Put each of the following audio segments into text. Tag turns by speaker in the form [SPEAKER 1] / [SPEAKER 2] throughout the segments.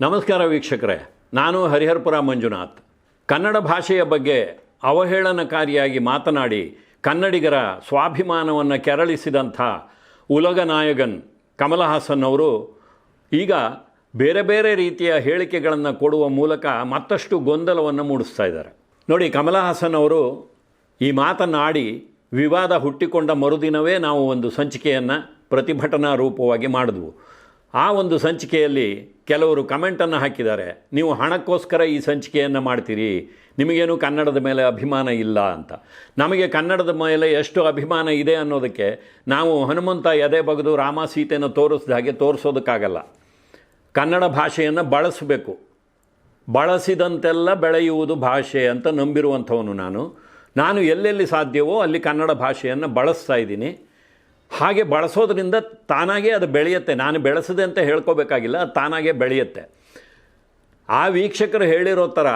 [SPEAKER 1] ನಮಸ್ಕಾರ ವೀಕ್ಷಕರೇ, ನಾನು ಹರಿಹರಪುರ ಮಂಜುನಾಥ್. ಕನ್ನಡ ಭಾಷೆಯ ಬಗ್ಗೆ ಅವಹೇಳನಕಾರಿಯಾಗಿ ಮಾತನಾಡಿ ಕನ್ನಡಿಗರ ಸ್ವಾಭಿಮಾನವನ್ನು ಕೆರಳಿಸಿದಂಥ ಉಲಗ ನಾಯಗನ್ ಕಮಲ ಹಾಸನ್ ಅವರು ಈಗ ಬೇರೆ ಬೇರೆ ರೀತಿಯ ಹೇಳಿಕೆಗಳನ್ನು ಕೊಡುವ ಮೂಲಕ ಮತ್ತಷ್ಟು ಗೊಂದಲವನ್ನು ಮೂಡಿಸ್ತಾ ಇದ್ದಾರೆ. ನೋಡಿ, ಕಮಲಹಾಸನ್ ಅವರು ಈ ಮಾತನ್ನಾಡಿ ವಿವಾದ ಹುಟ್ಟಿಕೊಂಡ ಮರುದಿನವೇ ನಾವು ಒಂದು ಸಂಚಿಕೆಯನ್ನು ಪ್ರತಿಭಟನಾ ರೂಪವಾಗಿ ಮಾಡಿದ್ವು. ಆ ಒಂದು ಸಂಚಿಕೆಯಲ್ಲಿ ಕೆಲವರು ಕಮೆಂಟನ್ನು ಹಾಕಿದ್ದಾರೆ. ನೀವು ಹಣಕ್ಕೋಸ್ಕರ ಈ ಸಂಚಿಕೆಯನ್ನು ಮಾಡ್ತೀರಿ. ನಿಮಗೇನು ಕನ್ನಡದ ಮೇಲೆ ಅಭಿಮಾನ ಇಲ್ಲ ಅಂತ. ನಮಗೆ ಕನ್ನಡದ ಮೇಲೆ ಎಷ್ಟು ಅಭಿಮಾನ ಇದೆ ಅನ್ನೋದಕ್ಕೆ ನಾವು ಹನುಮಂತ ಎದೆ ಬಗೆದು ರಾಮ ಸೀತೆಯನ್ನು ತೋರಿಸಿದ ಹಾಗೆ ತೋರಿಸೋದಕ್ಕಾಗಲ್ಲ. ಕನ್ನಡ ಭಾಷೆಯನ್ನು ಬಳಸಬೇಕು. ಬಳಸಿದಂತೆಲ್ಲ ಬೆಳೆಯುವುದು ಭಾಷೆ ಅಂತ ನಂಬಿರುವಂಥವನು ನಾನು. ನಾನು ಎಲ್ಲೆಲ್ಲಿ ಸಾಧ್ಯವೋ ಅಲ್ಲಿ ಕನ್ನಡ ಭಾಷೆಯನ್ನು ಬಳಸ್ತಾ ಇದ್ದೀನಿ. ಹಾಗೆ ಬಳಸೋದ್ರಿಂದ ತಾನಾಗೇ ಅದು ಬೆಳೆಯುತ್ತೆ. ನಾನು ಬೆಳೆಸಿದೆ ಅಂತ ಹೇಳ್ಕೋಬೇಕಾಗಿಲ್ಲ, ಅದು ತಾನಾಗೇ ಬೆಳೆಯುತ್ತೆ. ಆ ವೀಕ್ಷಕರು ಹೇಳಿರೋ ಥರ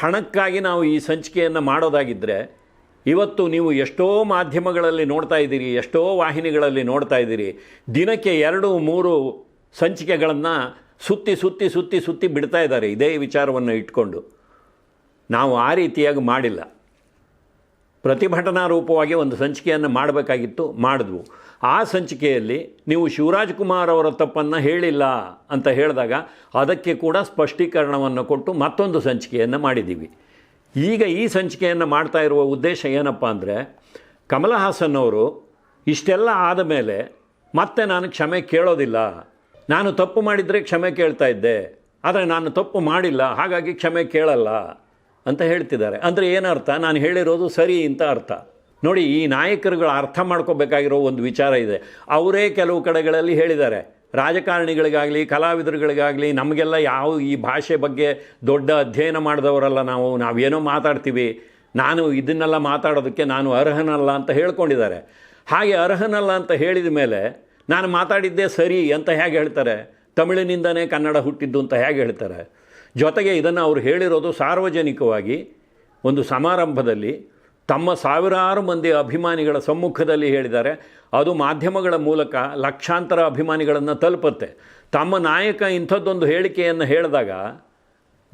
[SPEAKER 1] ಹಣಕ್ಕಾಗಿ ನಾವು ಈ ಸಂಚಿಕೆಯನ್ನು ಮಾಡೋದಾಗಿದ್ದರೆ ಇವತ್ತು ನೀವು ಎಷ್ಟೋ ಮಾಧ್ಯಮಗಳಲ್ಲಿ ನೋಡ್ತಾ ಇದ್ದೀರಿ, ಎಷ್ಟೋ ವಾಹಿನಿಗಳಲ್ಲಿ ನೋಡ್ತಾ ಇದ್ದೀರಿ, ದಿನಕ್ಕೆ ಎರಡು, ಮೂರು ಸಂಚಿಕೆಗಳನ್ನು ಸುತ್ತಿ ಸುತ್ತಿ ಸುತ್ತಿ ಸುತ್ತಿ ಬಿಡ್ತಾ ಇದ್ದಾರೆ. ಇದೇ ವಿಚಾರವನ್ನು ಇಟ್ಕೊಂಡು. ನಾವು ಆ ರೀತಿಯಾಗಿ ಮಾಡಿಲ್ಲ. ಪ್ರತಿಭಟನಾ ರೂಪವಾಗಿ ಒಂದು ಸಂಚಿಕೆಯನ್ನು ಮಾಡಬೇಕಾಗಿತ್ತು, ಮಾಡಿದ್ವು. ಆ ಸಂಚಿಕೆಯಲ್ಲಿ ನೀವು ಶಿವರಾಜ್ ಕುಮಾರ್ ಅವರ ತಪ್ಪನ್ನು ಹೇಳಿಲ್ಲ ಅಂತ ಹೇಳಿದಾಗ ಅದಕ್ಕೆ ಕೂಡ ಸ್ಪಷ್ಟೀಕರಣವನ್ನು ಕೊಟ್ಟು ಮತ್ತೊಂದು ಸಂಚಿಕೆಯನ್ನು ಮಾಡಿದ್ದೀವಿ. ಈಗ ಈ ಸಂಚಿಕೆಯನ್ನು ಮಾಡ್ತಾ ಇರುವ ಉದ್ದೇಶ ಏನಪ್ಪ ಅಂದರೆ ಕಮಲ ಹಾಸನ್ ಅವರು ಇಷ್ಟೆಲ್ಲ ಆದ ಮೇಲೆ ಮತ್ತೆ ನಾನು ಕ್ಷಮೆ ಕೇಳೋದಿಲ್ಲ. ನಾನು ತಪ್ಪು ಮಾಡಿದರೆ ಕ್ಷಮೆ ಕೇಳ್ತಾ ಇದ್ದೆ. ಆದರೆ ನಾನು ತಪ್ಪು ಮಾಡಿಲ್ಲ, ಹಾಗಾಗಿ ಕ್ಷಮೆ ಕೇಳಲ್ಲ. ಅಂತ ಹೇಳ್ತಿದ್ದಾರೆ. ಅಂದರೆ ಏನರ್ಥ ನಾನು ಹೇಳಿರೋದು ಸರಿ ಅಂತ ಅರ್ಥ. ನೋಡಿ, ಈ ನಾಯಕರುಗಳು ಅರ್ಥ ಮಾಡ್ಕೋಬೇಕಾಗಿರೋ ಒಂದು ವಿಚಾರ ಇದೆ. ಅವರೇ ಕೆಲವು ಕಡೆಗಳಲ್ಲಿ ಹೇಳಿದ್ದಾರೆ. ರಾಜಕಾರಣಿಗಳಿಗಾಗಲಿ, ಕಲಾವಿದರುಗಳಿಗಾಗಲಿ, ನಮಗೆಲ್ಲ ಯಾವ ಈ ಭಾಷೆ ಬಗ್ಗೆ ದೊಡ್ಡ ಅಧ್ಯಯನ ಮಾಡಿದವರಲ್ಲ ನಾವು, ನಾವೇನೋ ಮಾತಾಡ್ತೀವಿ. ನಾನು ಇದನ್ನೆಲ್ಲ ಮಾತಾಡೋದಕ್ಕೆ ನಾನು ಅರ್ಹನಲ್ಲ ಅಂತ ಹೇಳ್ಕೊಂಡಿದ್ದಾರೆ. ಹಾಗೆ ಅರ್ಹನಲ್ಲ ಅಂತ ಹೇಳಿದ ಮೇಲೆ ನಾನು ಮಾತಾಡಿದ್ದೇ ಸರಿ ಅಂತ ಹೇಗೆ ಹೇಳ್ತಾರೆ? ತಮಿಳಿನಿಂದನೇ ಕನ್ನಡ ಹುಟ್ಟಿದ್ದು ಅಂತ ಹೇಗೆ ಹೇಳ್ತಾರೆ? ಜೊತೆಗೆ ಇದನ್ನು ಅವರು ಹೇಳಿರೋದು ಸಾರ್ವಜನಿಕವಾಗಿ ಒಂದು ಸಮಾರಂಭದಲ್ಲಿ ತಮ್ಮ ಸಾವಿರಾರು ಮಂದಿ ಅಭಿಮಾನಿಗಳ ಸಮ್ಮುಖದಲ್ಲಿ ಹೇಳಿದ್ದಾರೆ. ಅದು ಮಾಧ್ಯಮಗಳ ಮೂಲಕ ಲಕ್ಷಾಂತರ ಅಭಿಮಾನಿಗಳನ್ನು ತಲುಪುತ್ತೆ. ತಮ್ಮ ನಾಯಕ ಇಂಥದ್ದೊಂದು ಹೇಳಿಕೆಯನ್ನು ಹೇಳಿದಾಗ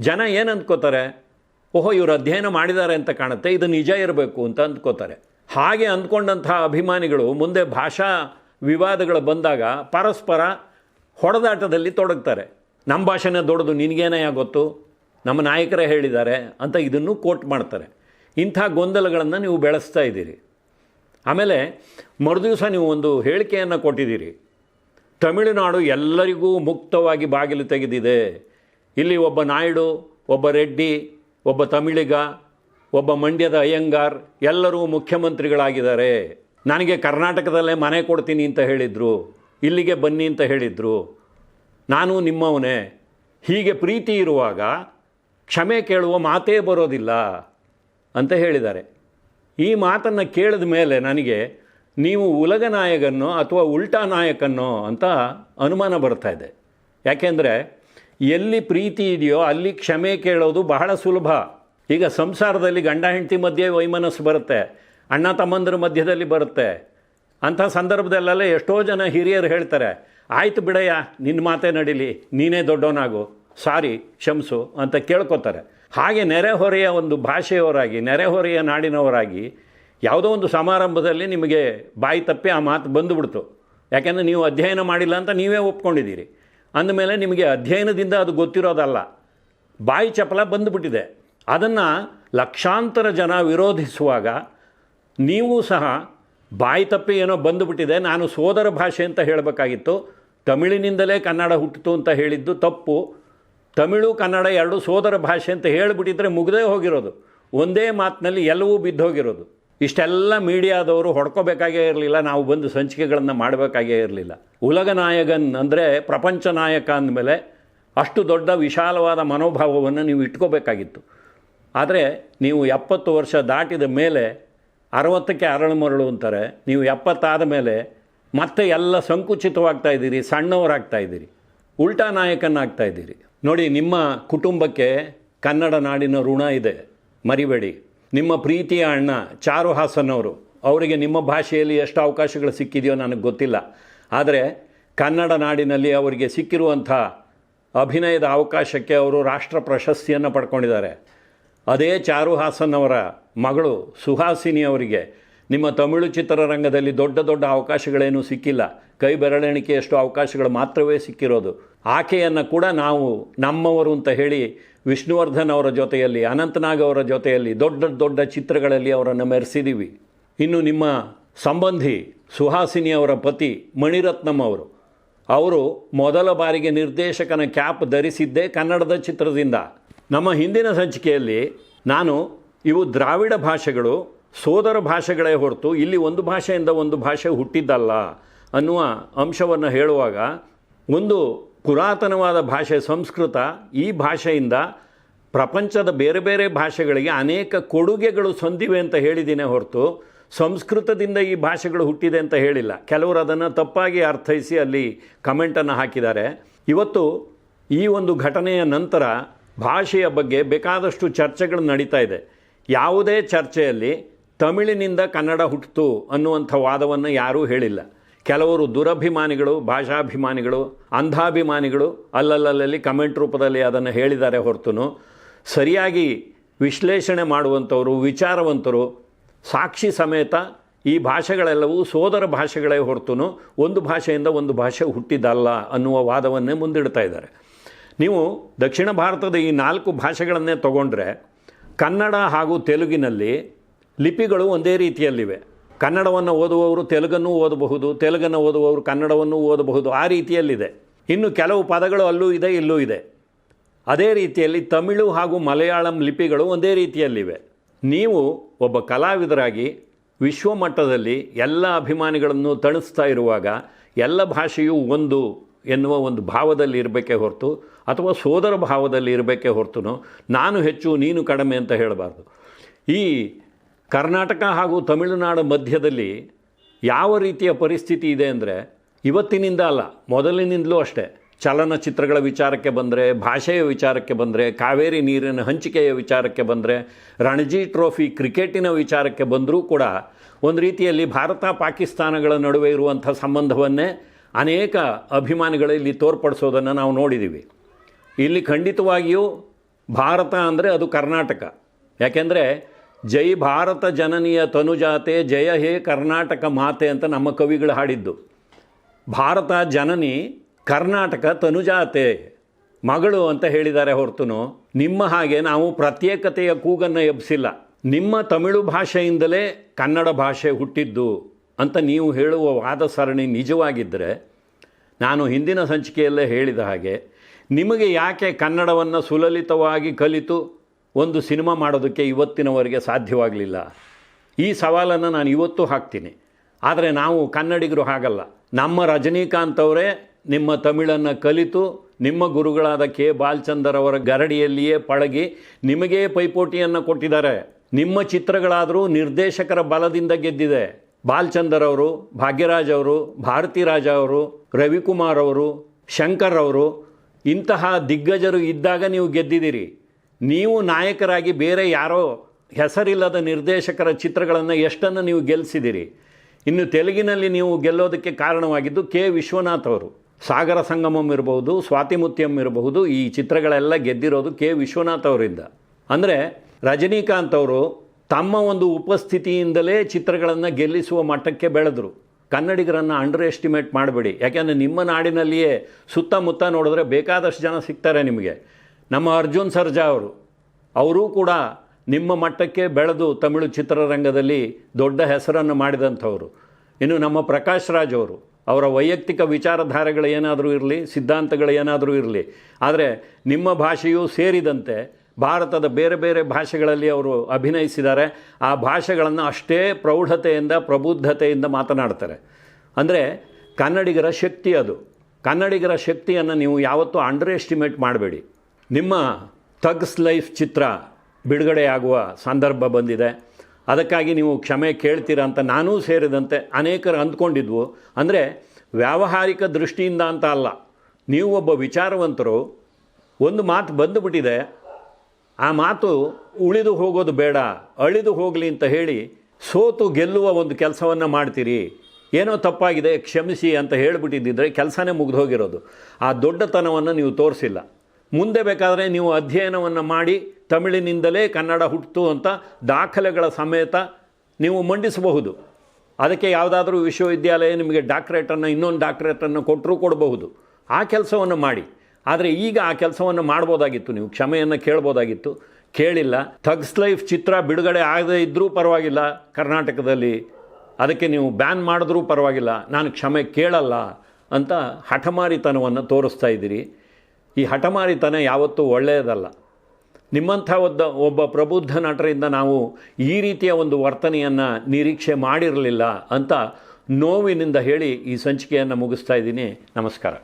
[SPEAKER 1] ಜನ ಏನು ಅಂದ್ಕೋತಾರೆ ಓಹೋ, ಇವರು ಅಧ್ಯಯನ ಮಾಡಿದ್ದಾರೆ ಅಂತ ಕಾಣುತ್ತೆ, ಇದು ನಿಜ ಇರಬೇಕು ಅಂತ ಅಂದ್ಕೋತಾರೆ. ಹಾಗೆ ಅಂದ್ಕೊಂಡಂತಹ ಅಭಿಮಾನಿಗಳು ಮುಂದೆ ಭಾಷಾ ವಿವಾದಗಳು ಬಂದಾಗ ಪರಸ್ಪರ ಹೊಡೆದಾಟದಲ್ಲಿ ತೊಡಗ್ತಾರೆ. ನಮ್ಮ ಭಾಷೆನೇ ದೊಡ್ಡದು ನಿನಗೇನಯ್ಯ ಗೊತ್ತು? ನಮ್ಮ ನಾಯಕರೇ ಹೇಳಿದ್ದಾರೆ ಅಂತ ಇದನ್ನು ಕೋಟ್ ಮಾಡ್ತಾರೆ. ಇಂಥ ಗೊಂದಲಗಳನ್ನು ನೀವು ಬೆಳೆಸ್ತಾ ಇದ್ದೀರಿ. ಆಮೇಲೆ ಮರುದಿವಸ ನೀವು ಒಂದು ಹೇಳಿಕೆಯನ್ನು ಕೊಟ್ಟಿದ್ದೀರಿ. ತಮಿಳುನಾಡು ಎಲ್ಲರಿಗೂ ಮುಕ್ತವಾಗಿ ಬಾಗಿಲು ತೆಗೆದಿದೆ. ಇಲ್ಲಿ ಒಬ್ಬ ನಾಯ್ಡು, ಒಬ್ಬ ರೆಡ್ಡಿ, ಒಬ್ಬ ತಮಿಳಿಗ, ಒಬ್ಬ ಮಂಡ್ಯದ ಅಯ್ಯಂಗಾರ್ ಎಲ್ಲರೂ ಮುಖ್ಯಮಂತ್ರಿಗಳಾಗಿದ್ದಾರೆ. ನನಗೆ ಕರ್ನಾಟಕದಲ್ಲೇ ಮನೆ ಕೊಡ್ತೀನಿ ಅಂತ ಹೇಳಿದರು. ಇಲ್ಲಿಗೆ ಬನ್ನಿ ಅಂತ ಹೇಳಿದರು. ನಾನು ನಿಮ್ಮವನೇ. ಹೀಗೆ ಪ್ರೀತಿ ಇರುವಾಗ ಕ್ಷಮೆ ಕೇಳುವ ಮಾತೇ ಬರೋದಿಲ್ಲ ಅಂತ ಹೇಳಿದ್ದಾರೆ. ಈ ಮಾತನ್ನು ಕೇಳಿದ ಮೇಲೆ ನನಗೆ ನೀವು ಉಲಗ ನಾಯಕನೋ ಅಥವಾ ಉಲ್ಟಾ ನಾಯಕನೋ ಅಂತ ಅನುಮಾನ ಬರ್ತಾ ಇದೆ. ಯಾಕೆಂದರೆ ಎಲ್ಲಿ ಪ್ರೀತಿ ಇದೆಯೋ ಅಲ್ಲಿ ಕ್ಷಮೆ ಕೇಳೋದು ಬಹಳ ಸುಲಭ. ಈಗ ಸಂಸಾರದಲ್ಲಿ ಗಂಡ ಹೆಂಡತಿ ಮಧ್ಯೆ ವೈಮನಸ್ಸು ಬರುತ್ತೆ. ಅಣ್ಣ ತಮ್ಮಂದರ ಮಧ್ಯದಲ್ಲಿ ಬರುತ್ತೆ. ಅಂಥ ಸಂದರ್ಭದಲ್ಲೆಲ್ಲ ಎಷ್ಟೋ ಜನ ಹಿರಿಯರು ಹೇಳ್ತಾರೆ ಆಯ್ತು ಬಿಡಯ್ಯ ನಿನ್ನ ಮಾತೇ ನಡೀಲಿ, ನೀನೇ ದೊಡ್ಡವನಾಗು. ಸಾರಿ ಕ್ಷಮಿಸು ಅಂತ ಕೇಳ್ಕೊತಾರೆ. ಹಾಗೆ ನೆರೆಹೊರೆಯ ಒಂದು ಭಾಷೆಯವರಾಗಿ, ನೆರೆಹೊರೆಯ ನಾಡಿನವರಾಗಿ ಯಾವುದೋ ಒಂದು ಸಮಾರಂಭದಲ್ಲಿ ನಿಮಗೆ ಬಾಯಿ ತಪ್ಪಿ ಆ ಮಾತು ಬಂದುಬಿಡ್ತು. ಯಾಕೆಂದರೆ ನೀವು ಅಧ್ಯಯನ ಮಾಡಿಲ್ಲ ಅಂತ ನೀವೇ ಒಪ್ಕೊಂಡಿದ್ದೀರಿ. ಅಂದಮೇಲೆ ನಿಮಗೆ ಅಧ್ಯಯನದಿಂದ ಅದು ಗೊತ್ತಿರೋದಲ್ಲ. ಬಾಯಿ ಚಪಲ ಬಂದುಬಿಟ್ಟಿದೆ. ಅದನ್ನು ಲಕ್ಷಾಂತರ ಜನ ವಿರೋಧಿಸುವಾಗ ನೀವು ಸಹ ಬಾಯಿ ತಪ್ಪಿ ಏನೋ ಬಂದುಬಿಟ್ಟಿದೆ, ನಾನು ಸೋದರ ಭಾಷೆ ಅಂತ ಹೇಳಬೇಕಾಗಿತ್ತು. ತಮಿಳಿನಿಂದಲೇ ಕನ್ನಡ ಹುಟ್ಟಿತು ಅಂತ ಹೇಳಿದ್ದು ತಪ್ಪು. ತಮಿಳು, ಕನ್ನಡ ಎರಡು ಸೋದರ ಭಾಷೆ ಅಂತ ಹೇಳಿಬಿಟ್ಟಿದ್ರೆ ಮುಗದೇ ಹೋಗಿರೋದು. ಒಂದೇ ಮಾತಿನಲ್ಲಿ ಎಲ್ಲವೂ ಬಿದ್ದೋಗಿರೋದು. ಇಷ್ಟೆಲ್ಲ ಮೀಡಿಯಾದವರು ಹೊಡ್ಕೋಬೇಕಾಗೇ ಇರಲಿಲ್ಲ, ನಾವು ಬಂದು ಸಂಚಿಕೆಗಳನ್ನು ಮಾಡಬೇಕಾಗೇ ಇರಲಿಲ್ಲ. ಉಲಗ ನಾಯಕನ್ ಅಂದರೆ ಪ್ರಪಂಚ ನಾಯಕ ಅಂದಮೇಲೆ ಅಷ್ಟು ದೊಡ್ಡ ವಿಶಾಲವಾದ ಮನೋಭಾವವನ್ನು ನೀವು ಇಟ್ಕೋಬೇಕಾಗಿತ್ತು. ಆದರೆ ನೀವು ಎಪ್ಪತ್ತು ವರ್ಷ ದಾಟಿದ ಮೇಲೆ ಅರವತ್ತಕ್ಕೆ ಅರಳು ಮರಳು ಅಂತಾರೆ, ನೀವು ಎಪ್ಪತ್ತಾದ ಮೇಲೆ ಮತ್ತೆ ಎಲ್ಲ ಸಂಕುಚಿತವಾಗ್ತಾ ಇದ್ದೀರಿ, ಸಣ್ಣವರಾಗ್ತಾ ಇದ್ದೀರಿ, ಉಲ್ಟಾ ನಾಯಕನಾಗ್ತಾ ಇದ್ದೀರಿ. ನೋಡಿ, ನಿಮ್ಮ ಕುಟುಂಬಕ್ಕೆ ಕನ್ನಡ ನಾಡಿನ ಋಣ ಇದೆ, ಮರಿಬೇಡಿ. ನಿಮ್ಮ ಪ್ರೀತಿಯ ಅಣ್ಣ ಚಾರು ಹಾಸನ್ ಅವರು ಅವರಿಗೆ ನಿಮ್ಮ ಭಾಷೆಯಲ್ಲಿ ಎಷ್ಟು ಅವಕಾಶಗಳು ಸಿಕ್ಕಿದೆಯೋ ನನಗೆ ಗೊತ್ತಿಲ್ಲ. ಆದರೆ ಕನ್ನಡ ನಾಡಿನಲ್ಲಿ ಅವರಿಗೆ ಸಿಕ್ಕಿರುವಂಥ ಅಭಿನಯದ ಅವಕಾಶಕ್ಕೆ ಅವರು ರಾಷ್ಟ್ರ ಪ್ರಶಸ್ತಿಯನ್ನು ಪಡ್ಕೊಂಡಿದ್ದಾರೆ. ಅದೇ ಚಾರು ಹಾಸನ್ ಅವರ ಮಗಳು ಸುಹಾಸಿನಿ ಅವರಿಗೆ ನಿಮ್ಮ ತಮಿಳು ಚಿತ್ರರಂಗದಲ್ಲಿ ದೊಡ್ಡ ದೊಡ್ಡ ಅವಕಾಶಗಳೇನೂ ಸಿಕ್ಕಿಲ್ಲ. ಕೈ ಬೆರಳೆಣಿಕೆಯಷ್ಟು ಅವಕಾಶಗಳು ಮಾತ್ರವೇ ಸಿಕ್ಕಿರೋದು. ಆಕೆಯನ್ನು ಕೂಡ ನಾವು ನಮ್ಮವರು ಅಂತ ಹೇಳಿ ವಿಷ್ಣುವರ್ಧನ್ ಅವರ ಜೊತೆಯಲ್ಲಿ, ಅನಂತನಾಗ್ ಅವರ ಜೊತೆಯಲ್ಲಿ ದೊಡ್ಡ ದೊಡ್ಡ ಚಿತ್ರಗಳಲ್ಲಿ ಅವರನ್ನು ಮೆರೆಸಿದ್ದೀವಿ ಇನ್ನು ನಿಮ್ಮ ಸಂಬಂಧಿ ಸುಹಾಸಿನಿ ಅವರ ಪತಿ ಮಣಿರತ್ನಂ ಅವರು. ಅವರು ಮೊದಲ ಬಾರಿಗೆ ನಿರ್ದೇಶಕನ ಕ್ಯಾಪ್ ಧರಿಸಿದ್ದೇ ಕನ್ನಡದ ಚಿತ್ರದಿಂದ. ನಮ್ಮ ಹಿಂದಿನ ಸಂಚಿಕೆಯಲ್ಲಿ ನಾನು ಇವು ದ್ರಾವಿಡ ಭಾಷೆಗಳು ಸೋದರ ಭಾಷೆಗಳೇ ಹೊರತು ಇಲ್ಲಿ ಒಂದು ಭಾಷೆಯಿಂದ ಒಂದು ಭಾಷೆ ಹುಟ್ಟಿದ್ದಲ್ಲ ಅನ್ನುವ ಅಂಶವನ್ನು ಹೇಳುವಾಗ ಒಂದು ಪುರಾತನವಾದ ಭಾಷೆ, ಸಂಸ್ಕೃತ ಈ ಭಾಷೆಯಿಂದ ಪ್ರಪಂಚದ ಬೇರೆ ಬೇರೆ ಭಾಷೆಗಳಿಗೆ ಅನೇಕ ಕೊಡುಗೆಗಳು ಸಂದಿವೆ ಅಂತ ಹೇಳಿದ್ದೀನಿ ಹೊರತು ಸಂಸ್ಕೃತದಿಂದ ಈ ಭಾಷೆಗಳು ಹುಟ್ಟಿದೆ ಅಂತ ಹೇಳಿಲ್ಲ. ಕೆಲವರು ಅದನ್ನು ತಪ್ಪಾಗಿ ಅರ್ಥೈಸಿ ಅಲ್ಲಿ ಕಮೆಂಟನ್ನು ಹಾಕಿದ್ದಾರೆ. ಇವತ್ತು ಈ ಒಂದು ಘಟನೆಯ ನಂತರ ಭಾಷೆಯ ಬಗ್ಗೆ ಬೇಕಾದಷ್ಟು ಚರ್ಚೆಗಳು ನಡೀತಾ ಇದೆ. ಯಾವುದೇ ಚರ್ಚೆಯಲ್ಲಿ ತಮಿಳಿನಿಂದ ಕನ್ನಡ ಹುಟ್ಟಿತು ಅನ್ನುವಂಥ ವಾದವನ್ನು ಯಾರೂ ಹೇಳಿಲ್ಲ. ಕೆಲವರು ದುರಭಿಮಾನಿಗಳು, ಭಾಷಾಭಿಮಾನಿಗಳು, ಅಂಧಾಭಿಮಾನಿಗಳು ಅಲ್ಲಲ್ಲಲ್ಲಿ ಕಮೆಂಟ್ ರೂಪದಲ್ಲಿ ಅದನ್ನು ಹೇಳಿದ್ದಾರೆ ಹೊರತು ಸರಿಯಾಗಿ ವಿಶ್ಲೇಷಣೆ ಮಾಡುವಂಥವರು, ವಿಚಾರವಂತರು, ಸಾಕ್ಷಿ ಸಮೇತ ಈ ಭಾಷೆಗಳೆಲ್ಲವೂ ಸೋದರ ಭಾಷೆಗಳೇ ಹೊರತು ಒಂದು ಭಾಷೆಯಿಂದ ಒಂದು ಭಾಷೆ ಹುಟ್ಟಿದ್ದಲ್ಲ ಅನ್ನುವ ವಾದವನ್ನೇ ಮುಂದಿಡ್ತಾ ಇದ್ದಾರೆ. ನೀವು ದಕ್ಷಿಣ ಭಾರತದ ಈ ನಾಲ್ಕು ಭಾಷೆಗಳನ್ನೇ ತಗೊಂಡ್ರೆ ಕನ್ನಡ ಹಾಗೂ ತೆಲುಗಿನಲ್ಲಿ ಲಿಪಿಗಳು ಒಂದೇ ರೀತಿಯಲ್ಲಿವೆ. ಕನ್ನಡವನ್ನು ಓದುವವರು ತೆಲುಗನ್ನು ಓದಬಹುದು, ತೆಲುಗನ್ನು ಓದುವವರು ಕನ್ನಡವನ್ನು ಓದಬಹುದು, ಆ ರೀತಿಯಲ್ಲಿದೆ. ಇನ್ನು ಕೆಲವು ಪದಗಳು ಅಲ್ಲೂ ಇದೆ, ಇಲ್ಲೂ ಇದೆ. ಅದೇ ರೀತಿಯಲ್ಲಿ ತಮಿಳು ಹಾಗೂ ಮಲಯಾಳಂ ಲಿಪಿಗಳು ಒಂದೇ ರೀತಿಯಲ್ಲಿವೆ. ನೀವು ಒಬ್ಬ ಕಲಾವಿದರಾಗಿ ವಿಶ್ವಮಟ್ಟದಲ್ಲಿ ಎಲ್ಲ ಅಭಿಮಾನಿಗಳನ್ನು ತಣಿಸ್ತಾ ಇರುವಾಗ ಎಲ್ಲ ಭಾಷೆಯೂ ಒಂದು ಎನ್ನುವ ಒಂದು ಭಾವದಲ್ಲಿ ಇರಬೇಕೇ ಹೊರತು, ಅಥವಾ ಸೋದರ ಭಾವದಲ್ಲಿ ಇರಬೇಕೇ ಹೊರತು ನಾನು ಹೆಚ್ಚು, ನೀನು ಕಡಿಮೆ ಅಂತ ಹೇಳಬಾರ್ದು. ಈ ಕರ್ನಾಟಕ ಹಾಗೂ ತಮಿಳುನಾಡು ಮಧ್ಯದಲ್ಲಿ ಯಾವ ರೀತಿಯ ಪರಿಸ್ಥಿತಿ ಇದೆ ಅಂದರೆ ಇವತ್ತಿನಿಂದ ಅಲ್ಲ, ಮೊದಲಿನಿಂದಲೂ ಅಷ್ಟೇ. ಚಲನಚಿತ್ರಗಳ ವಿಚಾರಕ್ಕೆ ಬಂದರೆ, ಭಾಷೆಯ ವಿಚಾರಕ್ಕೆ ಬಂದರೆ, ಕಾವೇರಿ ನೀರಿನ ಹಂಚಿಕೆಯ ವಿಚಾರಕ್ಕೆ ಬಂದರೆ, ರಣಜಿ ಟ್ರೋಫಿ ಕ್ರಿಕೆಟಿನ ವಿಚಾರಕ್ಕೆ ಬಂದರೂ ಕೂಡ ಒಂದು ರೀತಿಯಲ್ಲಿ ಭಾರತ ಪಾಕಿಸ್ತಾನಗಳ ನಡುವೆ ಇರುವಂಥ ಸಂಬಂಧವನ್ನೇ ಅನೇಕ ಅಭಿಮಾನಿಗಳು ಇಲ್ಲಿ ತೋರ್ಪಡಿಸೋದನ್ನು ನಾವು ನೋಡಿದ್ದೀವಿ ಇಲ್ಲಿ ಖಂಡಿತವಾಗಿಯೂ ಭಾರತ ಅಂದರೆ ಅದು ಕರ್ನಾಟಕ. ಯಾಕೆಂದರೆ ಜೈ ಭಾರತ ಜನನಿಯ ತನುಜಾತೆ, ಜಯ ಹೇ ಕರ್ನಾಟಕ ಮಾತೆ ಅಂತ ನಮ್ಮ ಕವಿಗಳು ಹಾಡಿದ್ದು. ಭಾರತ ಜನನಿ, ಕರ್ನಾಟಕ ತನುಜಾತೆ, ಮಗಳು ಅಂತ ಹೇಳಿದ್ದಾರೆ ಹೊರತು ನಿಮ್ಮ ಹಾಗೆ ನಾವು ಪ್ರತ್ಯೇಕತೆಯ ಕೂಗನ್ನು ಎಬ್ಬಿಸಿಲ್ಲ ನಿಮ್ಮ ತಮಿಳು ಭಾಷೆಯಿಂದಲೇ ಕನ್ನಡ ಭಾಷೆ ಹುಟ್ಟಿದ್ದು ಅಂತ ನೀವು ಹೇಳುವ ವಾದ ಸರಣಿ ನಿಜವಾಗಿದ್ದರೆ ನಾನು ಹಿಂದಿನ ಸಂಚಿಕೆಯಲ್ಲೇ ಹೇಳಿದ ಹಾಗೆ, ನಿಮಗೆ ಯಾಕೆ ಕನ್ನಡವನ್ನು ಸುಲಲಿತವಾಗಿ ಕಲಿತು ಒಂದು ಸಿನಿಮಾ ಮಾಡೋದಕ್ಕೆ ಇವತ್ತಿನವರೆಗೆ ಸಾಧ್ಯವಾಗಲಿಲ್ಲ. ಈ ಸವಾಲನ್ನು ನಾನು ಇವತ್ತು ಹಾಕ್ತೀನಿ. ಆದರೆ ನಾವು ಕನ್ನಡಿಗರು ಹಾಗಲ್ಲ. ನಮ್ಮ ರಜನೀಕಾಂತ್ ಅವರೇ ನಿಮ್ಮ ತಮಿಳನ್ನು ಕಲಿತು, ನಿಮ್ಮ ಗುರುಗಳಾದ ಕೆ. ಬಾಲ್ಚಂದರ್ ಅವರ ಗರಡಿಯಲ್ಲಿಯೇ ಪಳಗಿ, ನಿಮಗೇ ಪೈಪೋಟಿಯನ್ನು ಕೊಟ್ಟಿದ್ದಾರೆ. ನಿಮ್ಮ ಚಿತ್ರಗಳಾದರೂ ನಿರ್ದೇಶಕರ ಬಲದಿಂದ ಗೆದ್ದಿದೆ. ಬಾಲ್ಚಂದರ್ ಅವರು, ಭಾಗ್ಯರಾಜ್ ಅವರು ಭಾರತಿರಾಜ ಅವರು, ರವಿಕುಮಾರ್ ಅವರು, ಶಂಕರ್ ಅವರು, ಇಂತಹ ದಿಗ್ಗಜರು ಇದ್ದಾಗ ನೀವು ಗೆದ್ದಿದ್ದೀರಿ. ನೀವು ನಾಯಕರಾಗಿ ಬೇರೆ ಯಾರೋ ಹೆಸರಿಲ್ಲದ ನಿರ್ದೇಶಕರ ಚಿತ್ರಗಳನ್ನು ಎಷ್ಟನ್ನು ನೀವು ಗೆಲ್ಲಿಸಿದಿರಿ ಇನ್ನು ತೆಲುಗಿನಲ್ಲಿ ನೀವು ಗೆಲ್ಲೋದಕ್ಕೆ ಕಾರಣವಾಗಿದ್ದು ಕೆ. ವಿಶ್ವನಾಥ್ ಅವರು. ಸಾಗರ ಸಂಗಮಂ ಇರಬಹುದು ಸ್ವಾತಿಮುತ್ಯಂ ಇರಬಹುದು, ಈ ಚಿತ್ರಗಳೆಲ್ಲ ಗೆದ್ದಿರೋದು ಕೆ. ವಿಶ್ವನಾಥ್ ಅವರಿಂದ. ಅಂದರೆ ರಜನಿಕಾಂತ್ ಅವರು ತಮ್ಮ ಒಂದು ಉಪಸ್ಥಿತಿಯಿಂದಲೇ ಚಿತ್ರಗಳನ್ನು ಗೆಲ್ಲಿಸುವ ಮಟ್ಟಕ್ಕೆ ಬೆಳೆದರು. ಕನ್ನಡಿಗರನ್ನು ಅಂಡರ್ ಎಸ್ಟಿಮೇಟ್ ಮಾಡಬೇಡಿ. ಯಾಕೆಂದರೆ ನಿಮ್ಮ ನಾಡಿನಲ್ಲಿಯೇ ಸುತ್ತಮುತ್ತ ನೋಡಿದ್ರೆ ಬೇಕಾದಷ್ಟು ಜನ ಸಿಗ್ತಾರೆ ನಿಮಗೆ. ನಮ್ಮ ಅರ್ಜುನ್ ಸರ್ಜಾ ಅವರು, ಅವರೂ ಕೂಡ ನಿಮ್ಮ ಮಟ್ಟಕ್ಕೆ ಬೆಳೆದು ತಮಿಳು ಚಿತ್ರರಂಗದಲ್ಲಿ ದೊಡ್ಡ ಹೆಸರನ್ನು ಮಾಡಿದಂಥವರು. ಇನ್ನು ನಮ್ಮ ಪ್ರಕಾಶ್ ರಾಜ್ ಅವರು, ಅವರ ವೈಯಕ್ತಿಕ ವಿಚಾರಧಾರೆಗಳು ಏನಾದರೂ ಇರಲಿ, ಸಿದ್ಧಾಂತಗಳು ಏನಾದರೂ ಇರಲಿ, ಆದರೆ ನಿಮ್ಮ ಭಾಷೆಯೂ ಸೇರಿದಂತೆ ಭಾರತದ ಬೇರೆ ಬೇರೆ ಭಾಷೆಗಳಲ್ಲಿ ಅವರು ಅಭಿನಯಿಸಿದ್ದಾರೆ. ಆ ಭಾಷೆಗಳನ್ನು ಅಷ್ಟೇ ಪ್ರೌಢತೆಯಿಂದ, ಪ್ರಬುದ್ಧತೆಯಿಂದ ಮಾತನಾಡ್ತಾರೆ. ಅಂದರೆ ಕನ್ನಡಿಗರ ಶಕ್ತಿ ಅದು. ಕನ್ನಡಿಗರ ಶಕ್ತಿಯನ್ನು ನೀವು ಯಾವತ್ತೂ ಅಂಡರ್ ಎಸ್ಟಿಮೇಟ್ ಮಾಡಬೇಡಿ. ನಿಮ್ಮ ಥಗ್ಸ್ ಲೈಫ್ ಚಿತ್ರ ಬಿಡುಗಡೆಯಾಗುವ ಸಂದರ್ಭ ಬಂದಿದೆ. ಅದಕ್ಕಾಗಿ ನೀವು ಕ್ಷಮೆ ಕೇಳ್ತೀರಾ ಅಂತ ನಾನೂ ಸೇರಿದಂತೆ ಅನೇಕರು ಅಂದ್ಕೊಂಡಿದ್ವು. ಅಂದರೆ ವ್ಯಾವಹಾರಿಕ ದೃಷ್ಟಿಯಿಂದ ಅಂತ ಅಲ್ಲ. ನೀವು ಒಬ್ಬ ವಿಚಾರವಂತರು, ಒಂದು ಮಾತು ಬಂದುಬಿಟ್ಟಿದೆ. ಆ ಮಾತು ಉಳಿದು ಹೋಗೋದು ಬೇಡ, ಅಳಿದು ಹೋಗಲಿ ಅಂತ ಹೇಳಿ ಸೋತು ಗೆಲ್ಲುವ ಒಂದು ಕೆಲಸವನ್ನು ಮಾಡ್ತೀರಿ. ಏನೋ ತಪ್ಪಾಗಿದೆ, ಕ್ಷಮಿಸಿ ಅಂತ ಹೇಳಿಬಿಟ್ಟಿದ್ದಿದ್ರೆ ಕೆಲಸನೇ ಮುಗಿದು ಹೋಗಿರೋದು. ಆ ದೊಡ್ಡತನವನ್ನು ನೀವು ತೋರಿಸಿಲ್ಲ. ಮುಂದೆ ಬೇಕಾದರೆ ನೀವು ಅಧ್ಯಯನವನ್ನು ಮಾಡಿ ತಮಿಳಿನಿಂದಲೇ ಕನ್ನಡ ಹುಟ್ಟಿತು ಅಂತ ದಾಖಲೆಗಳ ಸಮೇತ ನೀವು ಮಂಡಿಸಬಹುದು. ಅದಕ್ಕೆ ಯಾವುದಾದ್ರೂ ವಿಶ್ವವಿದ್ಯಾಲಯ ನಿಮಗೆ ಡಾಕ್ಟ್ರೇಟನ್ನು, ಇನ್ನೊಂದು ಡಾಕ್ಟ್ರೇಟನ್ನು ಕೊಟ್ಟರೂ ಕೊಡಬಹುದು. ಆ ಕೆಲಸವನ್ನು ಮಾಡಿ. ಆದರೆ ಈಗ ಆ ಕೆಲಸವನ್ನು ಮಾಡ್ಬೋದಾಗಿತ್ತು. ನೀವು ಕ್ಷಮೆಯನ್ನು ಕೇಳ್ಬೋದಾಗಿತ್ತು. ಕೇಳಿಲ್ಲ. ಥಗ್ಸ್ ಲೈಫ್ ಚಿತ್ರ ಬಿಡುಗಡೆ ಆಗದೇ ಇದ್ದರೂ ಪರವಾಗಿಲ್ಲ ಕರ್ನಾಟಕದಲ್ಲಿ. ಅದಕ್ಕೆ ನೀವು ಬ್ಯಾನ್ ಮಾಡಿದ್ರೂ ಪರವಾಗಿಲ್ಲ. ನಾನು ಕ್ಷಮೆ ಕೇಳಲ್ಲ ಅಂತ ಹಠಮಾರಿತನವನ್ನು ತೋರಿಸ್ತಾ ಇದ್ದೀರಿ. ಈ ಹಠಮಾರಿತನ ಯಾವತ್ತೂ ಒಳ್ಳೆಯದಲ್ಲ. ನಿಮ್ಮಂಥ ಒದ್ದ, ಒಬ್ಬ ಪ್ರಬುದ್ಧ ನಟರಿಂದ ನಾವು ಈ ರೀತಿಯ ಒಂದು ವರ್ತನೆಯನ್ನು ನಿರೀಕ್ಷೆ ಮಾಡಿರಲಿಲ್ಲ ಅಂತ ನೋವಿನಿಂದ ಹೇಳಿ ಈ ಸಂಚಿಕೆಯನ್ನು ಮುಗಿಸ್ತಾ ಇದ್ದೀನಿ. ನಮಸ್ಕಾರ.